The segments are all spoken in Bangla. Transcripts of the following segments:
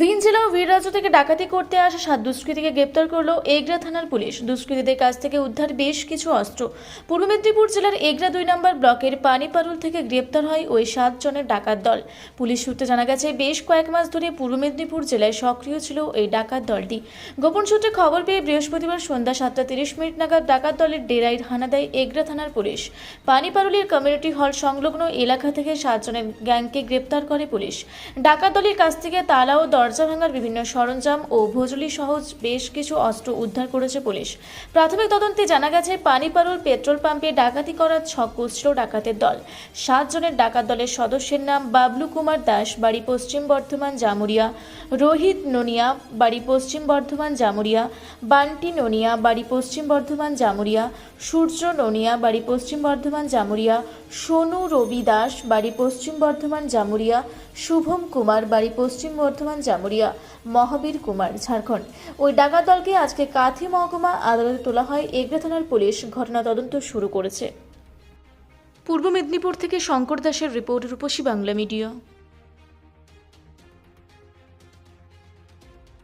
ভিন জেলা ও বীর রাজ্য থেকে ডাকাতি করতে আসা সাত দুষ্কৃতীকে গ্রেপ্তার করল এগরা থানার পুলিশ। দুষ্কৃতীদের কাছ থেকে উদ্ধার বেশ কিছু অস্ত্র। পূর্ব মেদিনীপুর জেলার এগরা দুই নম্বর ব্লকের পানিপারুল থেকে গ্রেপ্তার হয় ওই সাত জনের ডাকাত দল। পুলিশ সূত্রে জানা গেছে, বেশ কয়েক মাস ধরে পূর্ব মেদিনীপুর জেলায় সক্রিয় ছিল এই ডাকাত দলটি। গোপন সূত্রে খবর পেয়ে বৃহস্পতিবার সন্ধ্যা সাতটা তিরিশ মিনিট নাগাদ ডাকাত দলের ডেরাইড হানা দেয় এগরা থানার পুলিশ। পানিপারুলের কমিউনিটি হল সংলগ্ন এলাকা থেকে সাতজনের গ্যাংকে গ্রেপ্তার করে পুলিশ। ডাকাত দলের কাছ থেকে তালা ও দরজা ভাঙার বিভিন্ন সরঞ্জাম ও ভোজলি সহ বেশ কিছু অস্ত্র উদ্ধার করেছে পুলিশ। প্রাথমিক তদন্তে জানা গেছে, পানিপারুল পেট্রোল পাম্পে ডাকাতি করার ছক কষল ডাকাতের দল। সাতজনের ডাকাত দলের সদস্যের নাম বাবলু কুমার দাস, বাড়ি পশ্চিম বর্ধমান জামুরিয়া। রোহিত নোনিয়া, বাড়ি পশ্চিম বর্ধমান জামুরিয়া। বান্টি নোনিয়া, বাড়ি পশ্চিম বর্ধমান জামুরিয়া। সূর্য নোনিয়া, বাড়ি পশ্চিম বর্ধমান জামুরিয়া। সোনু রবি দাস, বাড়ি পশ্চিম বর্ধমান জামুরিয়া। শুভম কুমার, বাড়ি পশ্চিম বর্ধমান জামুরিয়া। মহাবীর কুমার ঝাড়খণ্ড। ওই ডাকাত দলকে আজকে কাথি মহকুমা আদালতে তোলা হয়। এগরা থানার পুলিশ ঘটনা তদন্ত শুরু করেছে। পূর্ব মেদিনীপুর থেকে শঙ্কর দাসের রিপোর্ট রূপসী বাংলা মিডিয়া।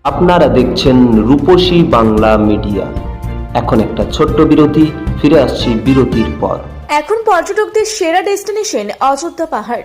আপনারা দেখছেন রূপসী বাংলা মিডিয়া। এখন একটা ছোট্ট বিরতি ফিরে আসছি বিরতির পর। এখন পর্যটকদের সেরা ডেস্টিনেশন অযোধ্যা পাহাড়।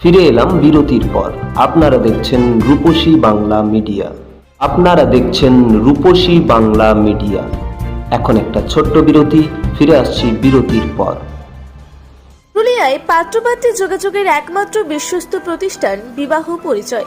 ফিরে এলাম বিরতির পর। আপনারা দেখছেন রূপসী বাংলা মিডিয়া। আপনারা দেখছেন রূপসী বাংলা মিডিয়া। এখন একটা ছোট্ট বিরতি, ফিরে আসছি বিরতির পর। পুরুলিয়ায় পাত্রপাত্রী যোগাযোগের একমাত্র বিশ্বস্ত প্রতিষ্ঠান বিবাহ পরিচয়।